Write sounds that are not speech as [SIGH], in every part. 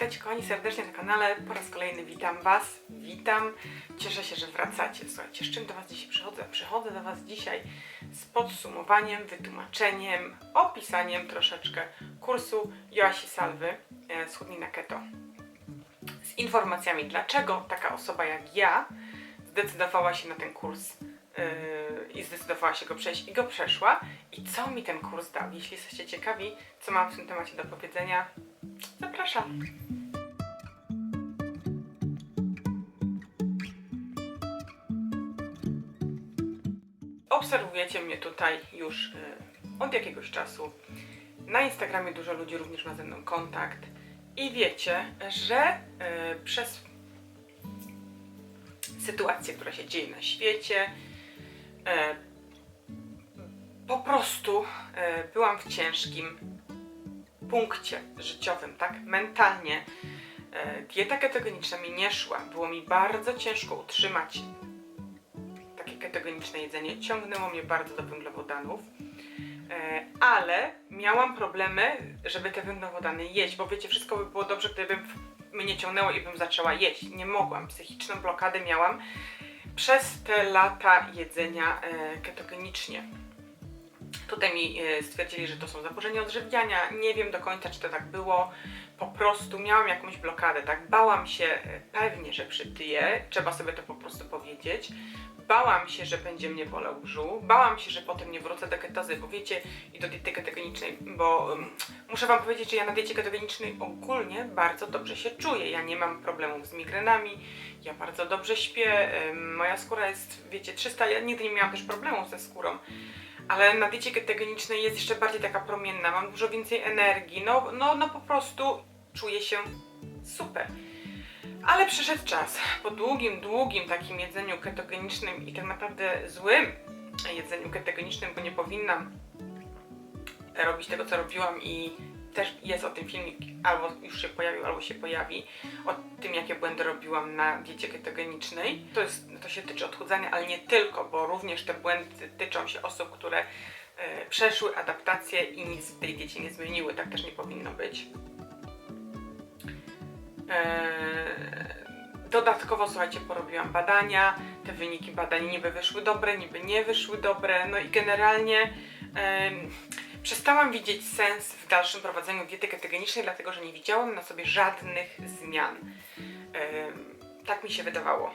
Witajcie kochani serdecznie na kanale. Po raz kolejny witam Was. Witam. Cieszę się, że wracacie. Słuchajcie, z czym do Was dzisiaj przychodzę? Przychodzę do Was dzisiaj z podsumowaniem, wytłumaczeniem, opisaniem troszeczkę kursu Joasi Salwy e, Schudnij na Keto. Z informacjami, dlaczego taka osoba jak ja zdecydowała się na ten kurs yy, i zdecydowała się go przejść i go przeszła. I co mi ten kurs dał? Jeśli jesteście ciekawi, co mam w tym temacie do powiedzenia, zapraszam. Obserwujecie mnie tutaj już y, od jakiegoś czasu. Na Instagramie dużo ludzi również ma ze mną kontakt i wiecie, że y, przez sytuację, która się dzieje na świecie, e, po prostu byłam w ciężkim punkcie życiowym, tak? Mentalnie. E, dieta ketogeniczna mi nie szła. Było mi bardzo ciężko utrzymać takie ketogeniczne jedzenie. Ciągnęło mnie bardzo do węglowodanów. E, ale miałam problemy, żeby te węglowodany jeść, bo wiecie, wszystko by było dobrze, gdybym mnie ciągnęło i bym zaczęła jeść. Nie mogłam. Psychiczną blokadę miałam przez te lata jedzenia e, ketogenicznie. Tutaj mi e, stwierdzili, że to są zaburzenia odżywiania. Nie wiem do końca, czy to tak było. Po prostu miałam jakąś blokadę, tak? Bałam się e, pewnie, że przytyję. Trzeba sobie to po prostu powiedzieć. Bałam się, że będzie mnie bolał brzuch. Bałam się, że potem nie wrócę do ketozy, bo wiecie, i do diety ketogenicznej, bo um, muszę Wam powiedzieć, że ja na diecie ketogenicznej ogólnie bardzo dobrze się czuję. Ja nie mam problemów z migrenami, ja bardzo dobrze śpię, ym, moja skóra jest, wiecie, 300, ja nigdy nie miałam też problemów ze skórą. Ale na diecie ketogenicznej jest jeszcze bardziej taka promienna, mam dużo więcej energii, no, no, no po prostu czuję się super. Ale przyszedł czas, po długim, długim takim jedzeniu ketogenicznym i tak naprawdę złym jedzeniu ketogenicznym, bo nie powinnam robić tego, co robiłam i też jest o tym filmik, albo już się pojawił, albo się pojawi, o tym, jakie błędy robiłam na diecie ketogenicznej. To, jest, to się tyczy odchudzania, ale nie tylko, bo również te błędy tyczą się osób, które e, przeszły adaptację i nic w tej diecie nie zmieniły. Tak też nie powinno być. Eee, Dodatkowo, słuchajcie, porobiłam badania. Te wyniki badań niby wyszły dobre, niby nie wyszły dobre. No i generalnie przestałam widzieć sens w dalszym prowadzeniu diety ketogenicznej, dlatego że nie widziałam na sobie żadnych zmian. Tak mi się wydawało.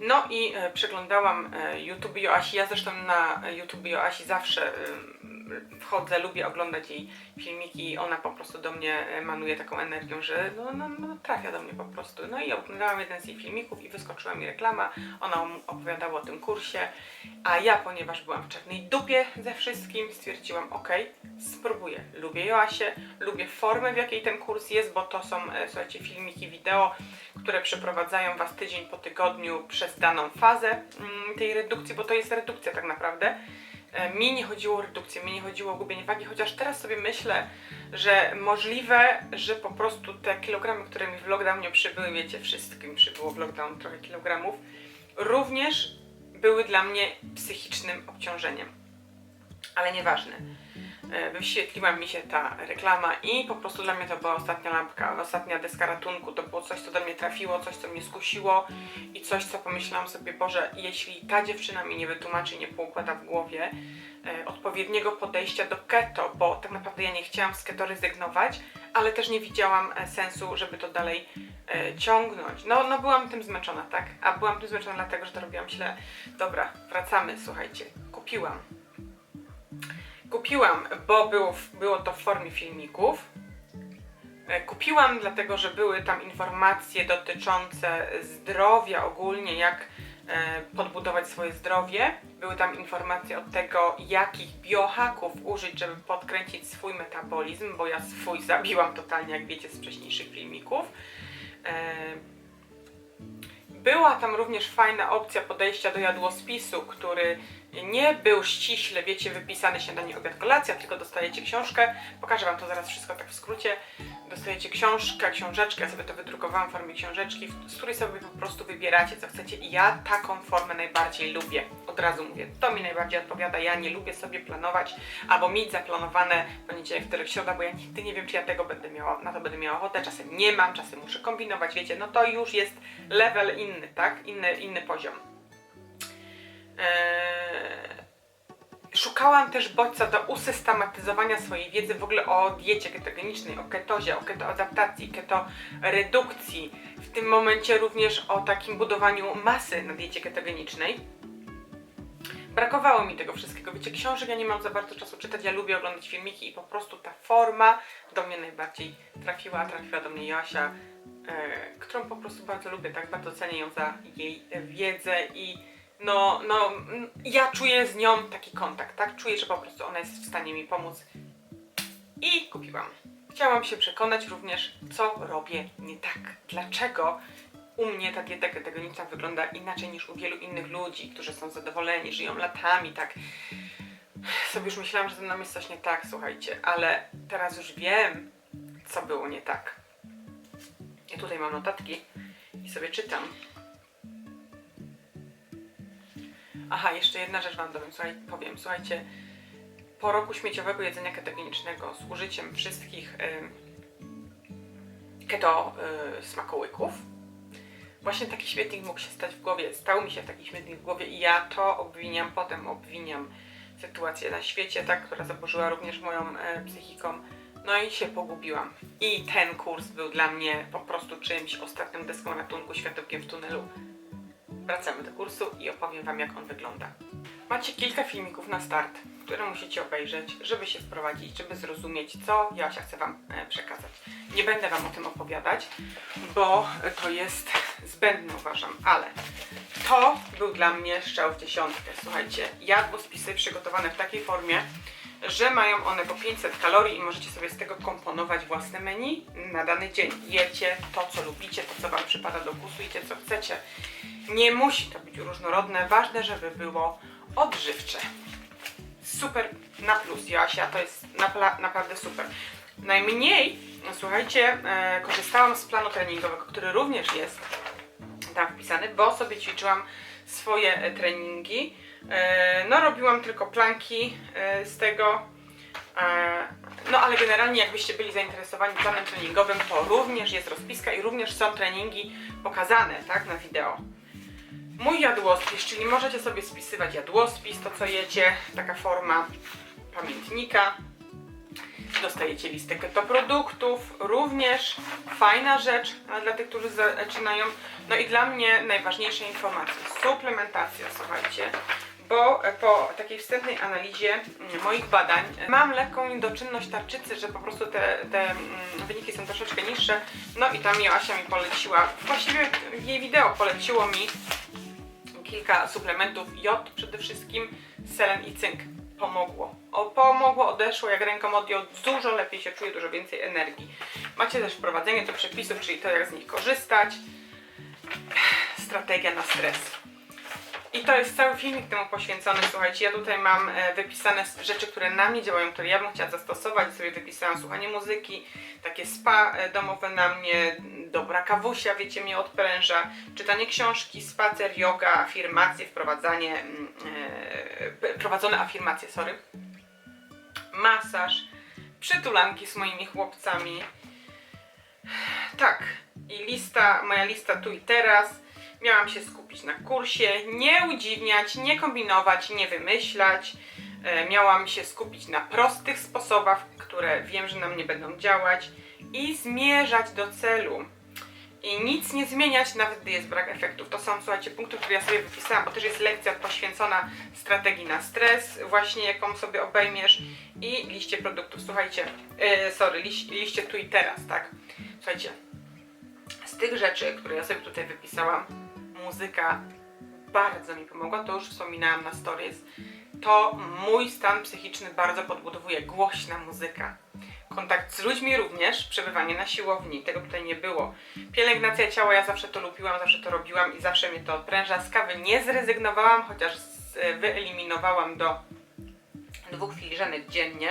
No i e, przeglądałam e, YouTube Joasi. Ja zresztą na YouTube Joasi zawsze wchodzę, lubię oglądać jej filmiki i ona po prostu do mnie emanuje taką energią, że no, no, no trafia do mnie po prostu. No i oglądałam jeden z jej filmików i wyskoczyła mi reklama, ona opowiadała o tym kursie, a ja, ponieważ byłam w czarnej dupie ze wszystkim, stwierdziłam, ok, spróbuję. Lubię Joasię, lubię formę, w jakiej ten kurs jest, bo to są, e, słuchajcie, filmiki wideo, które przeprowadzają Was tydzień po tygodniu przez daną fazę mm, tej redukcji, bo to jest redukcja tak naprawdę. E, Mi nie chodziło o redukcję, mi nie chodziło o gubienie wagi, chociaż teraz sobie myślę, że możliwe, że po prostu te kilogramy, które mi w lockdownie przybyły, wiecie, wszystkim przybyło w lockdown trochę kilogramów, również były dla mnie psychicznym obciążeniem. Ale nieważne. E, Wyświetliła mi się ta reklama i po prostu dla mnie to była ostatnia lampka, ostatnia deska ratunku. To było coś, co do mnie trafiło, coś, co mnie skusiło i coś, co pomyślałam sobie, Boże, jeśli ta dziewczyna mi nie wytłumaczy, nie poukłada w głowie e, odpowiedniego podejścia do keto, bo tak naprawdę ja nie chciałam z keto rezygnować, ale też nie widziałam e, sensu, żeby to dalej e, ciągnąć. No, no byłam tym zmęczona, tak? A byłam tym zmęczona dlatego, że to robiłam źle. Dobra, wracamy, słuchajcie. Kupiłam. Kupiłam, bo było, było to w formie filmików. E, Kupiłam dlatego, że były tam informacje dotyczące zdrowia ogólnie, jak e, podbudować swoje zdrowie. Były tam informacje od tego, jakich biohaków użyć, żeby podkręcić swój metabolizm, bo ja swój zabiłam totalnie, jak wiecie z wcześniejszych filmików. E, Była tam również fajna opcja podejścia do jadłospisu, który nie był ściśle, wiecie, wypisany śniadanie, obiad, kolacja, tylko dostajecie książkę. Pokażę Wam to zaraz wszystko tak w skrócie. Dostajecie książkę, książeczkę, ja sobie to wydrukowałam w formie książeczki, z której sobie po prostu wybieracie, co chcecie. I ja taką formę najbardziej lubię. Od razu mówię, to mi najbardziej odpowiada. Ja nie lubię sobie planować albo mieć zaplanowane poniedziałek, wtorek, środa, bo ja nigdy nie wiem, czy ja tego będę miała, na to będę miała ochotę. Czasem nie mam, czasem muszę kombinować, wiecie, no to już jest level inny, tak? Inny, inny poziom. Eee, Szukałam też bodźca do usystematyzowania swojej wiedzy w ogóle o diecie ketogenicznej, o ketozie, o ketoadaptacji, ketoredukcji. W tym momencie również o takim budowaniu masy na diecie ketogenicznej. Brakowało mi tego wszystkiego. Wiecie, książek ja nie mam za bardzo czasu czytać, ja lubię oglądać filmiki i po prostu ta forma do mnie najbardziej trafiła, trafiła do mnie Joasia, e, którą po prostu bardzo lubię, tak bardzo cenię ją za jej wiedzę i no, no, ja czuję z nią taki kontakt, tak? Czuję, że po prostu ona jest w stanie mi pomóc i kupiłam. Chciałam się przekonać również, co robię nie tak. Dlaczego u mnie ta dieta ketogeniczna wygląda inaczej niż u wielu innych ludzi, którzy są zadowoleni, żyją latami, tak. Sobie już myślałam, że ze mną jest coś nie tak, słuchajcie, ale teraz już wiem, co było nie tak. I tutaj mam notatki i sobie czytam. Aha, jeszcze jedna rzecz Wam dowiem, słuchaj, powiem. Słuchajcie, po roku śmieciowego jedzenia ketogenicznego z użyciem wszystkich y, keto y, smakołyków, właśnie taki śmietnik mógł się stać w głowie. Stał mi się taki śmietnik w głowie i ja to obwiniam, potem obwiniam sytuację na świecie, tak, która zaburzyła również moją e, psychiką. No i się pogubiłam. I ten kurs był dla mnie po prostu czymś, ostatnią deską ratunku, światełkiem w tunelu. Wracamy do kursu i opowiem Wam, jak on wygląda. Macie kilka filmików na start, które musicie obejrzeć, żeby się wprowadzić, żeby zrozumieć, co Joasia chce Wam e, przekazać. Nie będę Wam o tym opowiadać, bo to jest zbędne, uważam, ale to był dla mnie strzał w dziesiątkę. Słuchajcie, jadłospisy przygotowane w takiej formie, że mają one po 500 kalorii i możecie sobie z tego komponować własne menu na dany dzień. Jecie to, co lubicie, to, co Wam przypada do gustu, co chcecie. Nie musi to być różnorodne, ważne, żeby było odżywcze. Super na plus, Joasia, to jest naprawdę super. Najmniej, słuchajcie, e, korzystałam z planu treningowego, który również jest tam wpisany, bo sobie ćwiczyłam swoje e, treningi. E, no, robiłam tylko planki e, z tego. E, No, ale generalnie, jakbyście byli zainteresowani planem treningowym, to również jest rozpiska i również są treningi pokazane, tak, na wideo. Mój jadłospis, czyli możecie sobie spisywać jadłospis, to co jecie, taka forma pamiętnika. Dostajecie listę keto produktów, również fajna rzecz dla tych, którzy zaczynają. No i dla mnie najważniejsze informacje, suplementacja, słuchajcie. Bo po takiej wstępnej analizie mm, moich badań mam lekką niedoczynność tarczycy, że po prostu te, te mm, wyniki są troszeczkę niższe. No i tam Joasia mi poleciła, właściwie jej wideo poleciło mi kilka suplementów, jod przede wszystkim, selen i cynk. Pomogło. O, pomogło, odeszło, jak ręką odjął, dużo lepiej się czuje, dużo więcej energii. Macie też wprowadzenie do przepisów, czyli to jak z nich korzystać. Strategia na stres. I to jest cały filmik temu poświęcony. Słuchajcie, ja tutaj mam e, wypisane rzeczy, które na mnie działają, które ja bym chciała zastosować. Sobie wypisałam słuchanie muzyki, takie spa e, domowe na mnie, dobra kawusia, wiecie, mnie odpręża, czytanie książki, spacer, yoga, afirmacje, wprowadzanie, p- prowadzone afirmacje, sorry, masaż, przytulanki z moimi chłopcami. Tak, i lista, moja lista tu i teraz. Miałam się skupić na kursie, nie udziwniać, nie kombinować, nie wymyślać. E, miałam się skupić na prostych sposobach, które wiem, że na mnie będą działać i zmierzać do celu. I nic nie zmieniać, nawet gdy jest brak efektów. To są, słuchajcie, punkty, które ja sobie wypisałam, bo też jest lekcja poświęcona strategii na stres, właśnie jaką sobie obejmiesz i liście produktów. Słuchajcie, e, sorry, liś, liście tu i teraz, tak? Słuchajcie, z tych rzeczy, które ja sobie tutaj wypisałam, muzyka bardzo mi pomogła, to już wspominałam na stories. To mój stan psychiczny bardzo podbudowuje głośna muzyka. Kontakt z ludźmi również, przebywanie na siłowni, tego tutaj nie było. Pielęgnacja ciała, ja zawsze to lubiłam, zawsze to robiłam i zawsze mnie to odpręża. Z kawy nie zrezygnowałam, chociaż e, wyeliminowałam do dwóch filiżanek dziennie.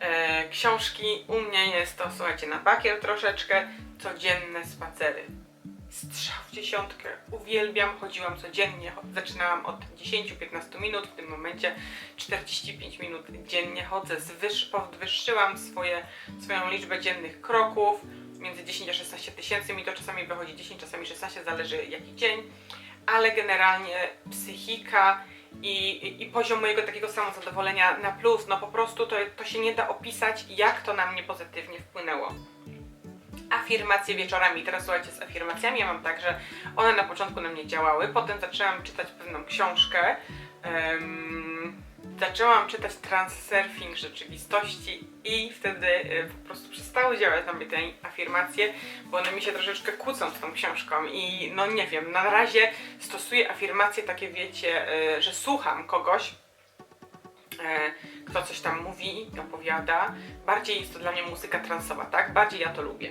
E, książki u mnie jest to, słuchajcie, na bakier troszeczkę, codzienne spacery. Strzał w dziesiątkę, uwielbiam, chodziłam codziennie, zaczynałam od 10-15 minut, w tym momencie 45 minut dziennie chodzę, zwyż, podwyższyłam swoje, swoją liczbę dziennych kroków, między 10 a 16 tysięcy, mi to czasami wychodzi. 10, czasami 16, zależy jaki dzień, ale generalnie psychika i, i poziom mojego takiego samozadowolenia na plus, no po prostu to, to się nie da opisać, jak to na mnie pozytywnie wpłynęło. Afirmacje wieczorami. Teraz słuchajcie, z afirmacjami ja mam tak, że one na początku na mnie działały, potem zaczęłam czytać pewną książkę, em, zaczęłam czytać Transurfing rzeczywistości i wtedy y, po prostu przestały działać na mnie te afirmacje, bo one mi się troszeczkę kłócą z tą książką i no nie wiem, na razie stosuję afirmacje takie, wiecie, y, że słucham kogoś, e, kto coś tam mówi, opowiada. Bardziej jest to dla mnie muzyka transowa, tak? Bardziej ja to lubię.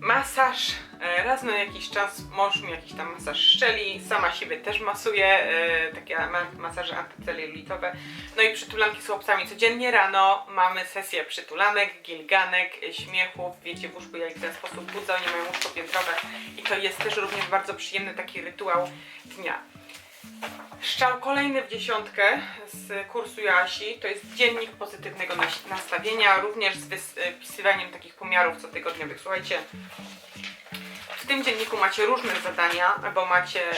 Masaż. E, raz na jakiś czas mąż mi jakiś tam masaż szczeli, sama siebie też masuję, e, takie ma masaże antycelulitowe. No i przytulanki z chłopcami codziennie rano mamy sesję przytulanek, gilganek, śmiechów. Wiecie, w łóżku ja ich w ten sposób budzę, oni mają łóżko piętrowe i to jest też również bardzo przyjemny taki rytuał dnia. Szczał kolejny w dziesiątkę z kursu Joasi. To jest dziennik pozytywnego nas- nastawienia, również z wypisywaniem takich pomiarów cotygodniowych. Słuchajcie, w tym dzienniku macie różne zadania, bo macie e,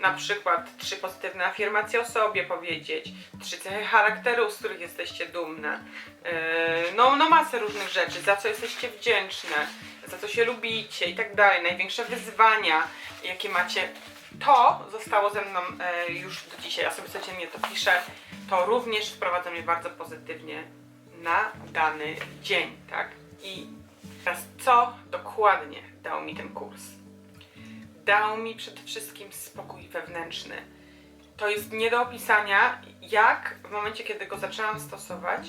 na przykład trzy pozytywne afirmacje o sobie powiedzieć, trzy cechy charakteru, z których jesteście dumne, e, no, no masę różnych rzeczy, za co jesteście wdzięczne, za co się lubicie i tak dalej, największe wyzwania, jakie macie. To zostało ze mną e, już do dzisiaj, ja sobie codziennie to piszę, to również wprowadza mnie bardzo pozytywnie na dany dzień, tak? I teraz co dokładnie dał mi ten kurs? Dał mi przede wszystkim spokój wewnętrzny. To jest nie do opisania, jak w momencie, kiedy go zaczęłam stosować,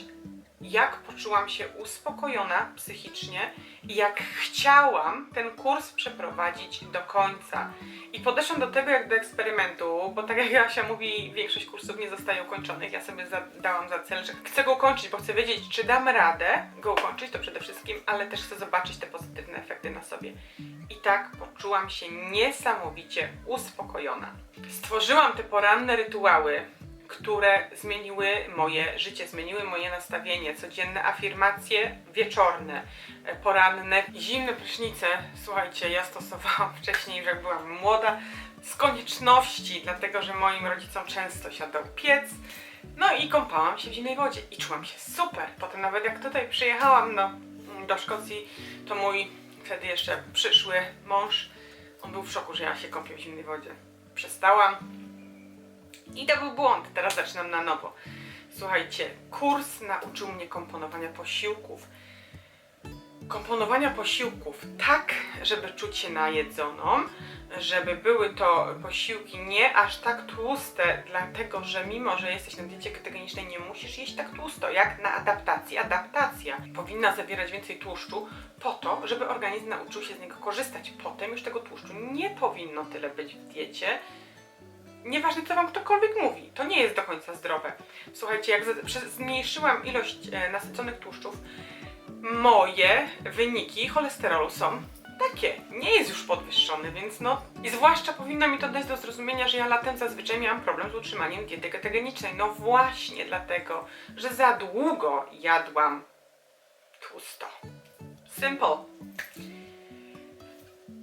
jak poczułam się uspokojona psychicznie i jak chciałam ten kurs przeprowadzić do końca. I podeszłam do tego jak do eksperymentu, bo tak jak Jasia mówi, większość kursów nie zostaje ukończonych. Ja sobie dałam za cel, że chcę go ukończyć, bo chcę wiedzieć, czy dam radę go ukończyć, to przede wszystkim, ale też chcę zobaczyć te pozytywne efekty na sobie. I tak poczułam się niesamowicie uspokojona. Stworzyłam te poranne rytuały, które zmieniły moje życie, zmieniły moje nastawienie, codzienne afirmacje wieczorne, e, poranne, zimne prysznice. Słuchajcie, ja stosowałam [LAUGHS] wcześniej, jak byłam młoda, z konieczności, dlatego że moim rodzicom często siadał piec. No i kąpałam się w zimnej wodzie i czułam się super. Potem nawet jak tutaj przyjechałam no, do Szkocji, to mój wtedy jeszcze przyszły mąż, on był w szoku, że ja się kąpię w zimnej wodzie. Przestałam, i to był błąd, teraz zaczynam na nowo. Słuchajcie, kurs nauczył mnie komponowania posiłków. Komponowania posiłków tak, żeby czuć się najedzoną, żeby były to posiłki nie aż tak tłuste, dlatego że mimo, że jesteś na diecie ketogenicznej, nie musisz jeść tak tłusto, jak na adaptacji. Adaptacja powinna zawierać więcej tłuszczu po to, żeby organizm nauczył się z niego korzystać. Potem już tego tłuszczu nie powinno tyle być w diecie, Nieważne, co wam ktokolwiek mówi, to nie jest do końca zdrowe. Słuchajcie, jak zmniejszyłam ilość e, nasyconych tłuszczów, moje wyniki cholesterolu są takie. Nie jest już podwyższony, więc no. I zwłaszcza powinno mi to dać do zrozumienia, że ja latem zazwyczaj miałam problem z utrzymaniem diety ketogenicznej. No właśnie dlatego, że za długo jadłam tłusto. Simple.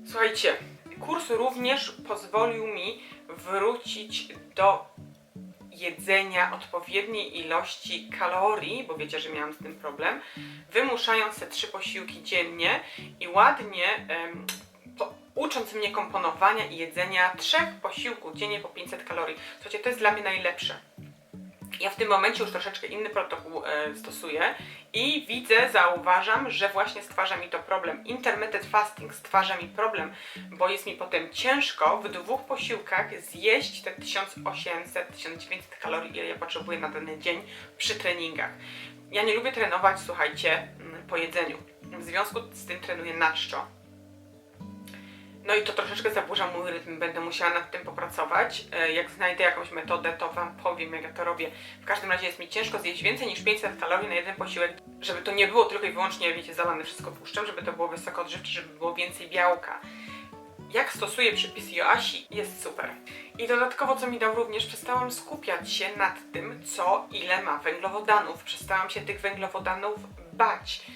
Słuchajcie, kurs również pozwolił mi wrócić do jedzenia odpowiedniej ilości kalorii, bo wiecie, że miałam z tym problem, wymuszając te trzy posiłki dziennie i ładnie em, po, ucząc mnie komponowania i jedzenia trzech posiłków dziennie po 500 kalorii. Słuchajcie, to jest dla mnie najlepsze. Ja w tym momencie już troszeczkę inny protokół e, stosuję i widzę, zauważam, że właśnie stwarza mi to problem. Intermittent fasting stwarza mi problem, bo jest mi potem ciężko w dwóch posiłkach zjeść te 1800-1900 kalorii, ile ja potrzebuję na dany dzień przy treningach. Ja nie lubię trenować, słuchajcie, po jedzeniu. W związku z tym trenuję na czczo. No i to troszeczkę zaburza mój rytm, będę musiała nad tym popracować. E, Jak znajdę jakąś metodę, to Wam powiem, jak ja to robię. W każdym razie jest mi ciężko zjeść więcej niż 500 kalorii na jeden posiłek, żeby to nie było tylko i wyłącznie, wiecie, zalane wszystko tłuszczem, żeby to było wysoko odżywcze, żeby było więcej białka. Jak stosuję przepisy Joasi, jest super. I dodatkowo, co mi dał również, przestałam skupiać się nad tym, co ile ma węglowodanów. Przestałam się tych węglowodanów bać.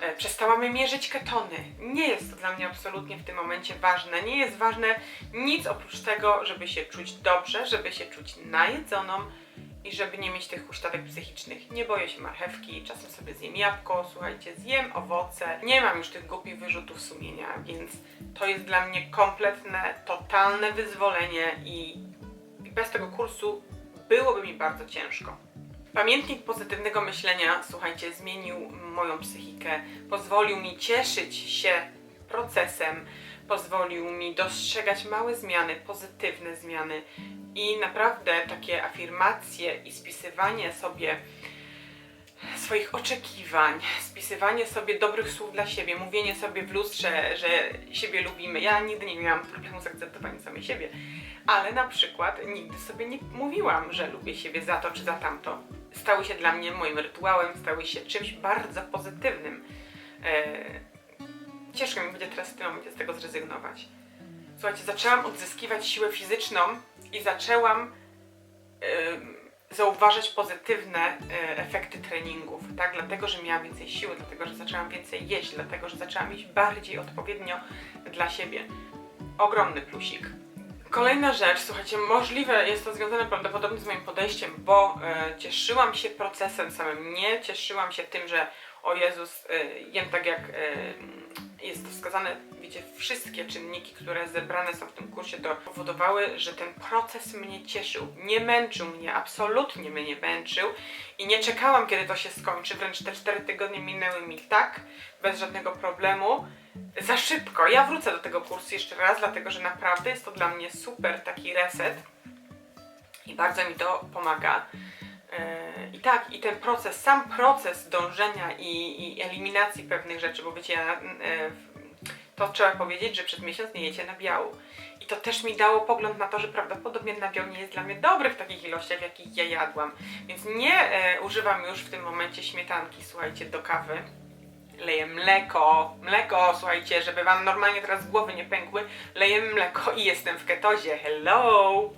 E, Przestałam mierzyć ketony. Nie jest to dla mnie absolutnie w tym momencie ważne. Nie jest ważne nic oprócz tego, żeby się czuć dobrze, żeby się czuć najedzoną i żeby nie mieć tych huśtawek psychicznych. Nie boję się marchewki, czasem sobie zjem jabłko, słuchajcie, zjem owoce. Nie mam już tych głupich wyrzutów sumienia, więc to jest dla mnie kompletne, totalne wyzwolenie i bez tego kursu byłoby mi bardzo ciężko. Pamiętnik pozytywnego myślenia, słuchajcie, zmienił moją psychikę, pozwolił mi cieszyć się procesem, pozwolił mi dostrzegać małe zmiany, pozytywne zmiany i naprawdę takie afirmacje i spisywanie sobie swoich oczekiwań, spisywanie sobie dobrych słów dla siebie, mówienie sobie w lustrze, że siebie lubimy. Ja nigdy nie miałam problemu z akceptowaniem samej siebie, ale na przykład nigdy sobie nie mówiłam, że lubię siebie za to czy za tamto. Stały się dla mnie moim rytuałem, stały się czymś bardzo pozytywnym. Eee, ciężko mi będzie teraz w tym momencie z tego zrezygnować. Słuchajcie, zaczęłam odzyskiwać siłę fizyczną i zaczęłam em, zauważać pozytywne e, efekty treningów, tak? Dlatego, że miałam więcej siły, dlatego, że zaczęłam więcej jeść, dlatego, że zaczęłam jeść bardziej odpowiednio dla siebie. Ogromny plusik. Kolejna rzecz, słuchajcie, możliwe jest to związane prawdopodobnie z moim podejściem, bo e, cieszyłam się procesem samym, nie cieszyłam się tym, że o Jezus, e, jem tak jak e, jest to wskazane, wiecie, wszystkie czynniki, które zebrane są w tym kursie, to powodowały, że ten proces mnie cieszył, nie męczył mnie, absolutnie mnie nie męczył i nie czekałam, kiedy to się skończy, wręcz te 4 tygodnie minęły mi tak, bez żadnego problemu, za szybko. Ja wrócę do tego kursu jeszcze raz, dlatego że naprawdę jest to dla mnie super taki reset i bardzo mi to pomaga. Yy, I tak, i ten proces, sam proces dążenia i, i eliminacji pewnych rzeczy, bo wiecie, ja, yy, to trzeba powiedzieć, że przez miesiąc nie jecie nabiału. I to też mi dało pogląd na to, że prawdopodobnie nabiał nie jest dla mnie dobry w takich ilościach, jakich ja jadłam. Więc nie e, używam już w tym momencie śmietanki, słuchajcie, do kawy. Leję mleko, mleko, słuchajcie, żeby wam normalnie teraz głowy nie pękły. Leję mleko i jestem w ketozie. Hello!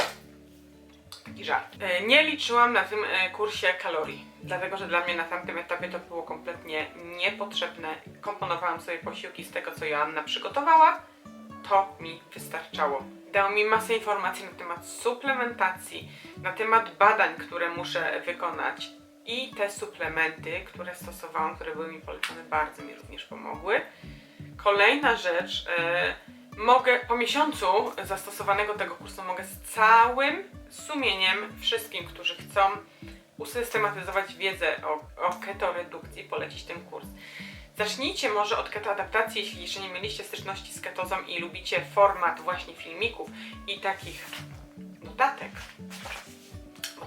Taki żart. E, Nie liczyłam na tym e, kursie kalorii, dlatego że dla mnie na tamtym etapie to było kompletnie niepotrzebne. Komponowałam sobie posiłki z tego, co Joanna przygotowała. To mi wystarczało. Dał mi masę informacji na temat suplementacji, na temat badań, które muszę wykonać. I te suplementy, które stosowałam, które były mi polecone, bardzo mi również pomogły. Kolejna rzecz, e, mogę po miesiącu zastosowanego tego kursu mogę z całym sumieniem wszystkim, którzy chcą usystematyzować wiedzę o, o ketoredukcji, polecić ten kurs. Zacznijcie może od ketoadaptacji, jeśli jeszcze nie mieliście styczności z ketozą i lubicie format właśnie filmików i takich notatek,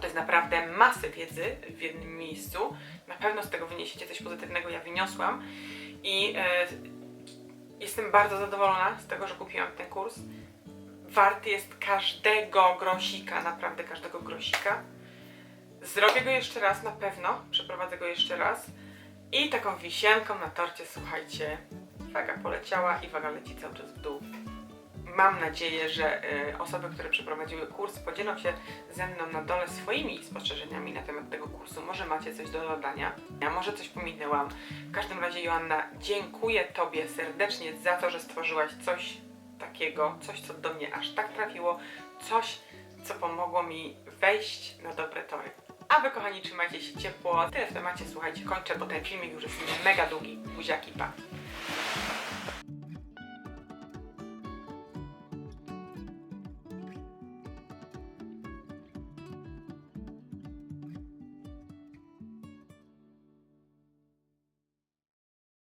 to jest naprawdę masę wiedzy w jednym miejscu. Na pewno z tego wyniesiecie coś pozytywnego, ja wyniosłam i e, jestem bardzo zadowolona z tego, że kupiłam ten kurs. Warty jest każdego grosika, naprawdę każdego grosika. Zrobię go jeszcze raz, na pewno. Przeprowadzę go jeszcze raz. I taką wisienką na torcie, słuchajcie, waga poleciała i waga leci cały czas w dół. Mam nadzieję, że y, osoby, które przeprowadziły kurs, podzielą się ze mną na dole swoimi spostrzeżeniami na temat tego kursu. Może macie coś do dodania, a może coś pominęłam. W każdym razie, Joanna, dziękuję Tobie serdecznie za to, że stworzyłaś coś takiego, coś, co do mnie aż tak trafiło, coś, co pomogło mi wejść na dobre tory. A wy, kochani, trzymajcie się ciepło. Tyle w temacie, słuchajcie, kończę, bo ten filmik już jest mega długi. Buziaki, pa.